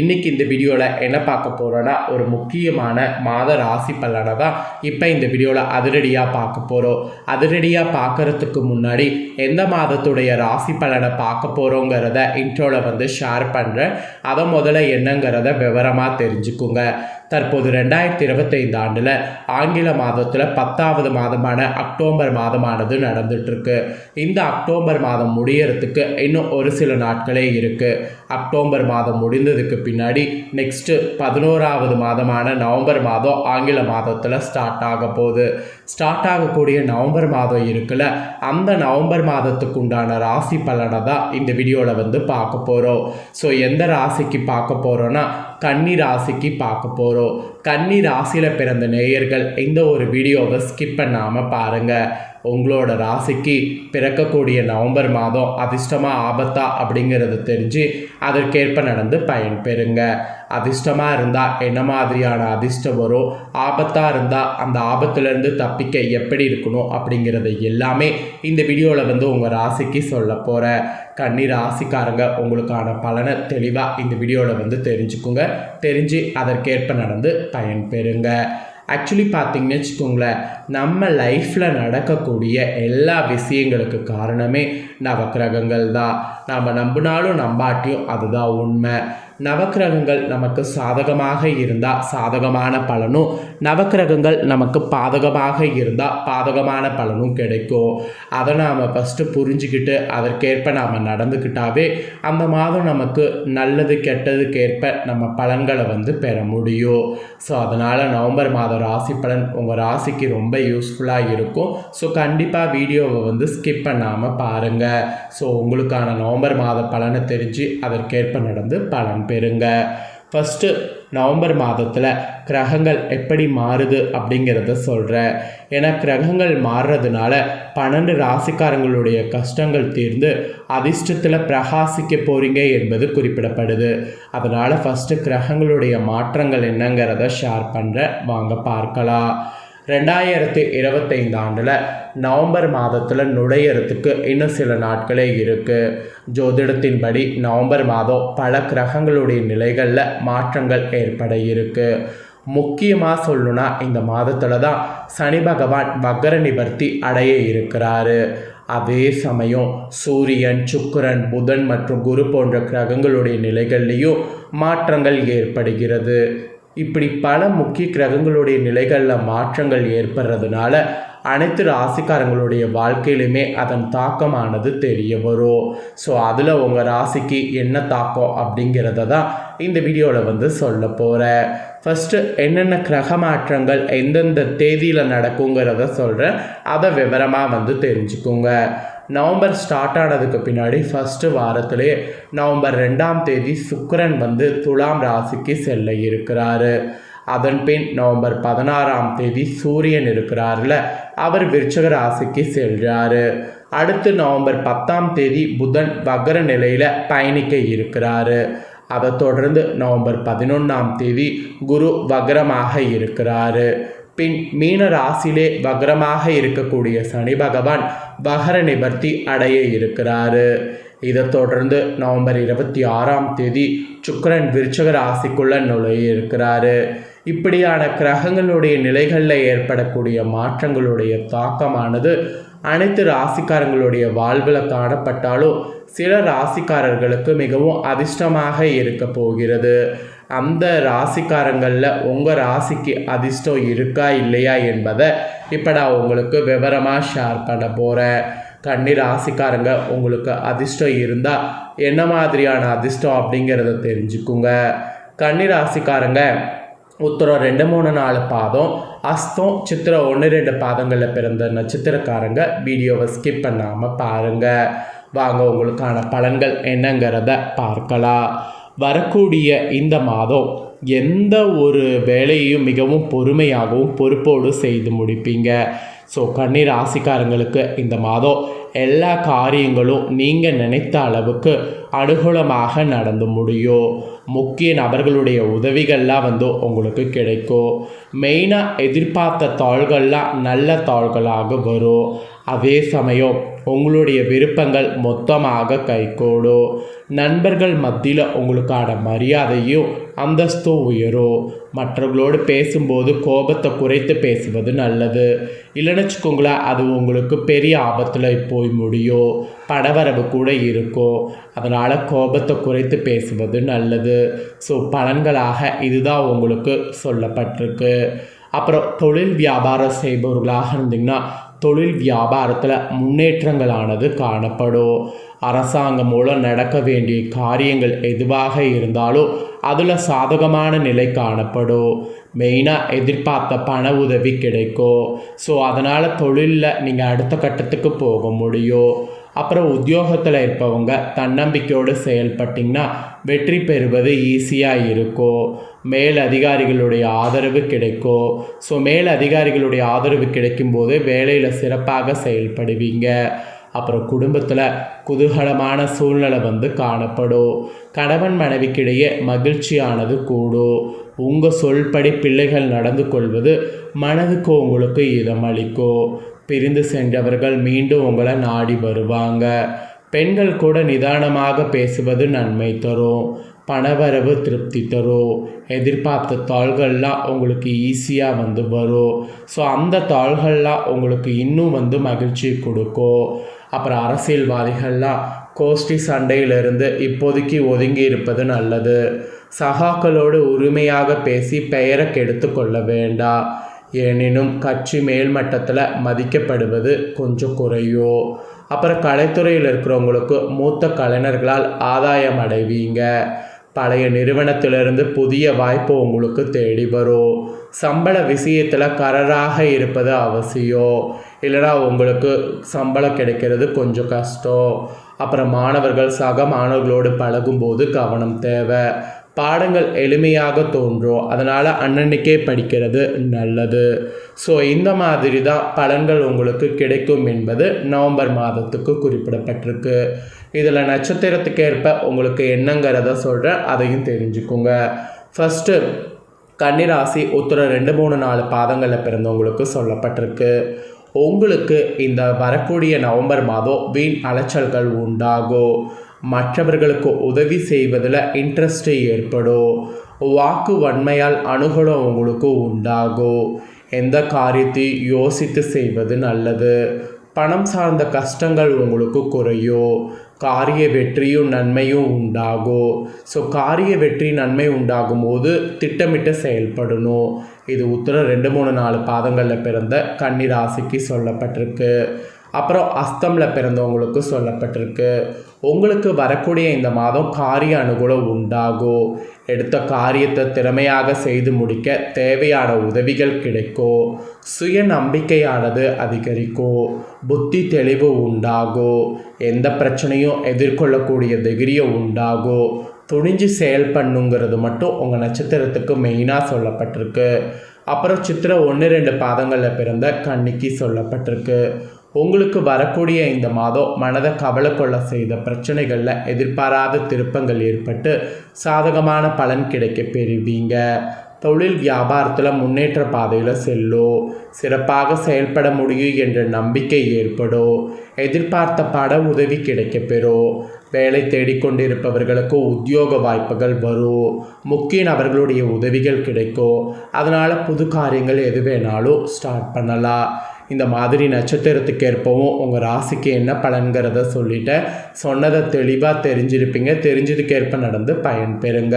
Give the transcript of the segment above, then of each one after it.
இன்னைக்கு இந்த வீடியோவில் என்ன பார்க்க போகிறோன்னா ஒரு முக்கியமான மாத ராசி பலனை தான் இப்போ இந்த வீடியோவில் அதிரடியாக பார்க்க போகிறோம் அதிரடியாக பார்க்கறதுக்கு முன்னாடி எந்த மாதத்துடைய ராசி பலனை பார்க்க போகிறோங்கிறத இன்ட்ரோவில் வந்து ஷேர் பண்ணுறேன் அதை முதல்ல என்னங்கிறத விவரமாக தெரிஞ்சுக்குங்க. தற்போது ரெண்டாயிரத்தி இருபத்தைந்து ஆண்டில் ஆங்கில மாதத்தில் பத்தாவது மாதமான அக்டோபர் மாதமானது நடந்துட்டுருக்கு. இந்த அக்டோபர் மாதம் முடியறதுக்கு இன்னும் ஒரு சில நாட்களே இருக்குது அக்டோபர் மாதம் முடிந்ததுக்கு பின்னாடி நெக்ஸ்ட்டு பதினோராவது மாதமான நவம்பர் மாதம் ஆங்கில மாதத்தில் ஸ்டார்ட் ஆக போகுது. ஸ்டார்ட் ஆகக்கூடிய நவம்பர் மாதம் இருக்குல்ல அந்த நவம்பர் மாதத்துக்கு உண்டான ராசி பலனை தான் இந்த வீடியோவில் வந்து பார்க்க போகிறோம் ஸோ எந்த ராசிக்கு பார்க்க போகிறோன்னா கன்னி ராசிக்கு பார்க்க போகிறோம் கன்னி ராசியில் பிறந்த நேயர்கள் இந்த ஒரு வீடியோவை ஸ்கிப் பண்ணாமல் பாருங்கள் உங்களோட ராசிக்கு பிறக்கக்கூடிய நவம்பர் மாதம் அதிர்ஷ்டமாக ஆபத்தா அப்படிங்கிறத தெரிஞ்சு அதற்கேற்ப நடந்து பயன்பெறுங்க அதிர்ஷ்டமாக இருந்தால் என்ன மாதிரியான அதிர்ஷ்டம் வரும்? ஆபத்தாக இருந்தால் அந்த ஆபத்துலேருந்து தப்பிக்க எப்படி இருக்கணும் அப்படிங்கிறத எல்லாமே இந்த வீடியோவில் வந்து உங்கள் ராசிக்கு சொல்ல போகிற கன்னி ராசிக்காரங்க உங்களுக்கான பலனை தெளிவாக இந்த வீடியோவில் வந்து தெரிஞ்சுக்குங்க. தெரிஞ்சு அதற்கேற்ப நடந்து பயன்பெறுங்க. ஆக்சுவலி பார்த்தீங்கன்னு வச்சுக்கோங்களேன் நம்ம லைஃப்பில் நடக்கக்கூடிய எல்லா விஷயங்களுக்கு காரணமே நவக்கிரகங்கள் தான் நாம் நம்பினாலும் நம்பாட்டியும் அதுதான் உண்மை. நவக்கிரகங்கள் நமக்கு சாதகமாக இருந்தால் சாதகமான பலனும் நவக்கிரகங்கள் நமக்கு பாதகமாக இருந்தால் பாதகமான பலனும் கிடைக்கும். அதை நாம் ஃபஸ்ட்டு புரிஞ்சுக்கிட்டு அதற்கேற்ப நாம் நடந்துக்கிட்டாவே அந்த மாதம் நமக்கு நல்லது கெட்டதுக்கேற்ப நம்ம பலன்களை வந்து பெற முடியும். ஸோ அதனால் நவம்பர் மாதம் ராசி பலன் உங்கள் ராசிக்கு ரொம்ப யூஸ்ஃபுல்லாக இருக்கும். ஸோ கண்டிப்பாக வீடியோவை வந்து ஸ்கிப் பண்ணாமல் பாருங்கள் ஸோ உங்களுக்கான நவம்பர் மாத பலனை தெரிஞ்சு அதற்கேற்ப நடந்து பலன் பெறுங்க. ஃபஸ்ட்டு நவம்பர் மாதத்தில் கிரகங்கள் எப்படி மாறுது அப்படிங்கிறத சொல்கிறேன் ஏன்னா கிரகங்கள் மாறுறதுனால பன்னெண்டு ராசிக்காரங்களுடைய கஷ்டங்கள் தீர்ந்து அதிர்ஷ்டத்தில் பிரகாசிக்க போகிறீங்க என்பது குறிப்பிடப்படுது. அதனால் ஃபஸ்ட்டு கிரகங்களுடைய மாற்றங்கள் என்னங்கிறத ஷேர் பண்ணுறேன் வாங்க பார்க்கலாம். ரெண்டாயிரத்தி இருபத்தைந்து ஆண்டில் நவம்பர் மாதத்தில் நுழையிறதுக்கு இன்னும் சில நாட்களே இருக்குது ஜோதிடத்தின்படி நவம்பர் மாதம் பல கிரகங்களுடைய நிலைகளில் மாற்றங்கள் ஏற்பட இருக்குது முக்கியமாக சொல்லணும்னா இந்த மாதத்தில் தான் சனி பகவான் வக்கர நிவர்த்தி அடைய இருக்கிறாரு. அதே சமயம் சூரியன் சுக்கரன் புதன் மற்றும் குரு போன்ற கிரகங்களுடைய நிலைகள்லேயும் மாற்றங்கள் ஏற்படுகிறது. இப்படி பல முக்கிய கிரகங்களுடைய நிலைகளில் மாற்றங்கள் ஏற்படுறதுனால அனைத்து ராசிக்காரங்களுடைய வாழ்க்கையிலுமே அதன் தாக்கமானது தெரிய வரும். ஸோ அதில் உங்கள் ராசிக்கு என்ன தாக்கம் அப்படிங்கிறத தான் இந்த வீடியோவில் வந்து சொல்ல போகிறேன் ஃபஸ்ட்டு என்னென்ன கிரக மாற்றங்கள் எந்தெந்த தேதியில் நடக்குங்கிறத சொல்கிறேன் அதை விவரமாக வந்து தெரிஞ்சுக்கோங்க. நவம்பர் ஸ்டார்ட் ஆனதுக்கு பின்னாடி ஃபஸ்ட்டு வாரத்திலே நவம்பர் ரெண்டாம் தேதி சுக்கரன் வந்து துலாம் ராசிக்கு செல்ல இருக்கிறாரு. அதன் பின் நவம்பர் பதினாறாம் தேதி சூரியன் இருக்கிறார்ல அவர் விருச்சக ராசிக்கு செல்கிறாரு அடுத்து நவம்பர் பத்தாம் தேதி புதன் வகர நிலையில் பயணிக்க இருக்கிறாரு. அதை தொடர்ந்து நவம்பர் பதினொன்றாம் தேதி குரு வக்ரமாக இருக்கிறாரு. பின் மீன ராசியிலே வக்ரமாக இருக்கக்கூடிய சனி பகவான் வகர நிவர்த்தி அடைய இருக்கிறாரு. இதை தொடர்ந்து நவம்பர் இருபத்தி ஆறாம் தேதி சுக்கரன் விருச்சக ராசிக்குள்ள நுழைய இருக்கிறாரு. இப்படியான கிரகங்களுடைய நிலைகளில் ஏற்படக்கூடிய மாற்றங்களுடைய தாக்கமானது அனைத்து ராசிக்காரங்களுடைய வாழ்வில் காணப்பட்டாலும் சில ராசிக்காரர்களுக்கு மிகவும் அதிர்ஷ்டமாக இருக்க போகிறது. அந்த ராசிக்காரங்களில் உங்கள் ராசிக்கு அதிர்ஷ்டம் இருக்கா இல்லையா என்பதை இப்போ நான் உங்களுக்கு விவரமாக ஷேர் பண்ண போகிறேன் கன்னி ராசிக்காரங்க உங்களுக்கு அதிர்ஷ்டம் இருந்தால் என்ன மாதிரியான அதிர்ஷ்டம் அப்படிங்கிறத தெரிஞ்சுக்குங்க. கன்னி ராசிக்காரங்க உத்தரம் ரெண்டு மூணு நாலு பாதம் அஸ்தம் சித்திரம் ஒன்று ரெண்டு பாதங்களில் பிறந்த நட்சத்திரக்காரங்க வீடியோவை ஸ்கிப் பண்ணாமல் பாருங்கள் வாங்க உங்களுக்கான பலன்கள் என்னங்கிறத பார்க்கலாம். வரக்கூடிய இந்த மாதம் எந்த ஒரு வேலையையும் மிகவும் பொறுமையாகவும் பொறுப்போடு செய்து முடிப்பீங்க. ஸோ கண்ணீர் ராசிக்காரங்களுக்கு இந்த மாதம் எல்லா காரியங்களும் நீங்கள் நினைத்த அளவுக்கு அனுகூலமாக நடந்து முடியும். முக்கிய நபர்களுடைய உதவிகள்லாம் வந்து உங்களுக்கு கிடைக்கும். மெயினாக எதிர்பார்த்த தாள்கள்லாம் நல்ல தாள்களாக வரும். அதே சமயம் உங்களுடைய விருப்பங்கள் மொத்தமாக கைகூடும். நண்பர்கள் மத்தியில் உங்களுக்கான மரியாதையும் அந்தஸ்தும் உயரும். மற்றவர்களோடு பேசும்போது கோபத்தை குறைத்து பேசுவது நல்லது. இல்லைன்னு வச்சுக்கோங்களேன் அது உங்களுக்கு பெரிய ஆபத்தில் போய் முடியும். பணவரவு கூட இருக்கும். அதனால் கோபத்தை குறைத்து பேசுவது நல்லது. ஸோ பலன்களாக இதுதான் உங்களுக்கு சொல்லப்பட்டிருக்கு. அப்புறம் தொழில் வியாபாரம் செய்பவர்களாக இருந்தீங்கன்னா தொழில் வியாபாரத்தில் முன்னேற்றங்களானது காணப்படும். அரசாங்கம் மூலம் நடக்க வேண்டிய காரியங்கள் எதுவாக இருந்தாலும் அதில் சாதகமான நிலை காணப்படும். மெயினாக எதிர்பார்த்த பண உதவி கிடைக்கும். ஸோ அதனால் தொழிலில் நீங்கள் அடுத்த கட்டத்துக்கு போக முடியும். அப்புறம் உத்தியோகத்தில் இருப்பவங்க தன்னம்பிக்கையோடு செயல்பட்டிங்கன்னா வெற்றி பெறுவது ஈஸியாக இருக்கும். மேல் அதிகாரிகளுடைய ஆதரவு கிடைக்கும் ஸோ மேல் அதிகாரிகளுடைய ஆதரவு கிடைக்கும்போது வேலையில் சிறப்பாக செயல்படுவீங்க. அப்புறம் குடும்பத்தில் குதூகலமான சூழ்நிலை வந்து காணப்படும். கணவன் மனைவிக்கிடையே மகிழ்ச்சியானது கூடும். உங்கள் சொல்படி பிள்ளைகள் நடந்து கொள்வது மனதுக்கு உங்களுக்கு இதமளிக்கும் பிரிந்து சென்றவர்கள் மீண்டும் உங்களை நாடி வருவாங்க. பெண்கள் கூட நிதானமாக பேசுவது நன்மை தரும். பணவரவு திருப்தி தரும். எதிர்பார்த்த தாள்கள்லாம் உங்களுக்கு ஈஸியாக வந்து வரும். ஸோ அந்த தாள்கள்லாம் உங்களுக்கு இன்னும் வந்து மகிழ்ச்சி கொடுக்கும் அப்புறம் அரசியல்வாதிகள்லாம் கோஷ்டி சண்டையிலிருந்து இப்போதைக்கு ஒதுங்கி இருப்பது நல்லது. சகாக்களோடு உரிமையாக பேசி பெயரை கெடுத்து கொள்ள வேண்டாம் எனினும் கட்சி மேல்மட்டத்தில் மதிக்கப்படுவது கொஞ்சம் குறையும் அப்புறம் கலைத்துறையில் இருக்கிறவங்களுக்கு மூத்த கலைஞர்களால் ஆதாயம் அடைவீங்க. பழைய நிறுவனத்திலிருந்து புதிய வாய்ப்பு உங்களுக்கு தேடி வரும் சம்பள விஷயத்தில் கரராக இருப்பது அவசியம் இல்லைனா உங்களுக்கு சம்பளம் கிடைக்கிறது கொஞ்சம் கஷ்டம். அப்புறம் மாணவர்கள் சக மாணவர்களோடு பழகும்போது கவனம் தேவை. பாடங்கள் எளிமையாக தோன்றும் அதனால் அன்னன்னைக்கே படிக்கிறது நல்லது. ஸோ இந்த மாதிரி தான் பலன்கள் உங்களுக்கு கிடைக்கும் என்பது நவம்பர் மாதத்துக்கு குறிப்பிடப்பட்டிருக்கு. இதில் நட்சத்திரத்துக்கு ஏற்ப உங்களுக்கு என்னங்கிறத சொல்கிறேன் அதையும் தெரிஞ்சுக்கோங்க. ஃபஸ்ட்டு கன்னிராசி உத்தர ரெண்டு மூணு நாலு பாதங்களில் பிறந்தவங்களுக்கு சொல்லப்பட்டிருக்கு. உங்களுக்கு இந்த வரக்கூடிய நவம்பர் மாதம் வீண் அலைச்சல்கள் உண்டாகும். மற்றவர்களுக்கு உதவி செய்வதில் இன்ட்ரெஸ்ட்டு ஏற்படும். வாக்கு வன்மையால் அணுகலும் உங்களுக்கு உண்டாகும். எந்த காரியத்தையும் யோசித்து செய்வது நல்லது. பணம் சார்ந்த கஷ்டங்கள் உங்களுக்கு குறையும். காரிய வெற்றியும் நன்மையும் உண்டாகும். ஸோ காரிய வெற்றி நன்மை உண்டாகும் போது திட்டமிட்டு செயல்படணும். இது உத்தரம் ரெண்டு மூணு நாலு பாதங்களில் பிறந்த கன்னிராசிக்கு சொல்லப்பட்டிருக்கு. அப்புறம் அஸ்தமில் பிறந்தவங்களுக்கு சொல்லப்பட்டிருக்கு. உங்களுக்கு வரக்கூடிய இந்த மாதம் காரிய அனுகூலம் உண்டாகும் எடுத்த காரியத்தை திறமையாக செய்து முடிக்க தேவையான உதவிகள் கிடைக்கும் சுய நம்பிக்கையானது அதிகரிக்கும் புத்தி தெளிவு உண்டாகும் எந்த பிரச்சனையும் எதிர்கொள்ளக்கூடிய தைரியம் உண்டாகும் துணிஞ்சு செயல் பண்ணுங்கிறது மட்டும் உங்கள் நட்சத்திரத்துக்கு மெயினாக சொல்லப்பட்டிருக்கு. அப்புறம் சித்திர ஒன்று ரெண்டு பாதங்களில் பிறந்த கண்ணிக்கு சொல்லப்பட்டிருக்கு. உங்களுக்கு வரக்கூடிய இந்த மாதம் மனதை கவலை கொள்ள செய்த பிரச்சனைகளில் எதிர்பாராத திருப்பங்கள் ஏற்பட்டு சாதகமான பலன் கிடைக்க பெறுவீங்க. தொழில் வியாபாரத்தில் முன்னேற்ற பாதையில் செல்லும் சிறப்பாக செயல்பட முடியும் என்ற நம்பிக்கை ஏற்படும் எதிர்பார்த்த பட உதவி கிடைக்க பெறும் வேலை தேடிக்கொண்டிருப்பவர்களுக்கு உத்தியோக வாய்ப்புகள் வரும் முக்கிய நபர்களுடைய உதவிகள் கிடைக்கும் அதனால் புது காரியங்கள் எது வேணாலும் ஸ்டார்ட் பண்ணலாம். இந்த மாதிரி நட்சத்திரத்துக்கு ஏற்பவும் உங்கள் ராசிக்கு என்ன பலன்கிறத சொல்லிட்டேன் சொன்னதை தெளிவாக தெரிஞ்சிருப்பீங்க. தெரிஞ்சதுக்கேற்ப நடந்து பயன் பெறுங்க.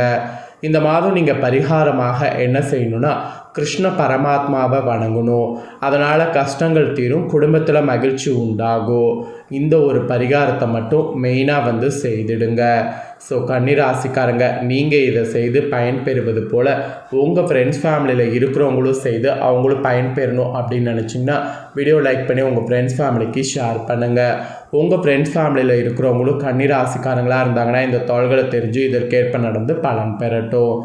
இந்த மாதம் நீங்கள் பரிகாரமாக என்ன செய்யணும்னா கிருஷ்ண பரமாத்மாவை வணங்கணும். அதனால் கஷ்டங்கள் தீரும் குடும்பத்தில் மகிழ்ச்சி உண்டாகும். இந்த ஒரு பரிகாரத்தை மட்டும் மெயினாக வந்து செய்திடுங்க. ஸோ கன்னிராசிக்காரங்க நீங்கள் இதை செய்து பயன்பெறுவது போல் உங்கள் ஃப்ரெண்ட்ஸ் ஃபேமிலியில் இருக்கிறவங்களும் செய்து அவங்களும் பயன்பெறணும் அப்படின்னு நினச்சிங்கன்னா வீடியோ லைக் பண்ணி உங்கள் ஃப்ரெண்ட்ஸ் ஃபேமிலிக்கு ஷேர் பண்ணுங்கள் உங்கள் ஃப்ரெண்ட்ஸ் ஃபேமிலியில் இருக்கிறவங்களும் கன்னிராசிக்காரங்களாக இருந்தாங்கன்னா இந்த தோள்களை தெரிஞ்சு இதற்கேற்ப நடந்து பலன் பெறட்டும்.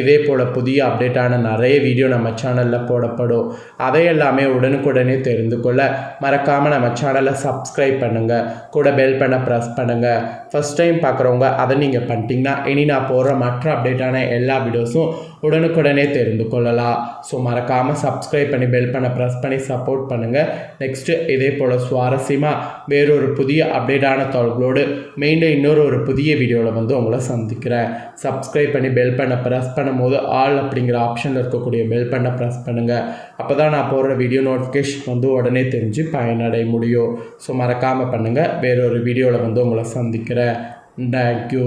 இதே போல் புதிய அப்டேட்டான நிறைய வீடியோ நம்ம சேனலில் போடப்படும். அதை எல்லாமே உடனுக்குடனே தெரிந்து கொள்ள மறக்காமல் நம்ம சேனலை சப்ஸ்கிரைப் பண்ணுங்கள் கூட பெல் பண்ண ப்ரெஸ் பண்ணுங்கள் ஃபஸ்ட் டைம் பார்க்குறவங்க அதை நீங்கள் பண்ணிட்டீங்கன்னா இனி நான் போடுற மற்ற அப்டேட்டான எல்லா வீடியோஸும் உடனுக்குடனே தெரிந்து கொள்ளலாம். ஸோ மறக்காமல் சப்ஸ்கிரைப் பண்ணி பெல் பண்ண ப்ரெஸ் பண்ணி சப்போர்ட் பண்ணுங்கள் நெக்ஸ்ட்டு இதே போல் சுவாரஸ்யமாக வேறொரு புதிய அப்டேட்டான தகவல்களோடு மீண்டும் இன்னொரு ஒரு புதிய வீடியோவில் வந்து உங்களை சந்திக்கிறேன். சப்ஸ்கிரைப் பண்ணி பெல் பண்ண ப்ரெஸ் பண்ணும்போது ஆல் அப்படிங்கிற ஆப்ஷனில் இருக்கக்கூடிய பெல் பண்ண ப்ரெஸ் பண்ணுங்கள் அப்போ தான் நான் போடுற வீடியோ நோட்டிஃபிகேஷன் வந்து உடனே தெரிஞ்சு பயனடைய முடியும் ஸோ மறக்காமல் பண்ணுங்கள் வேறொரு வீடியோவில் வந்து உங்களை சந்திக்கிறேன். தேங்க்யூ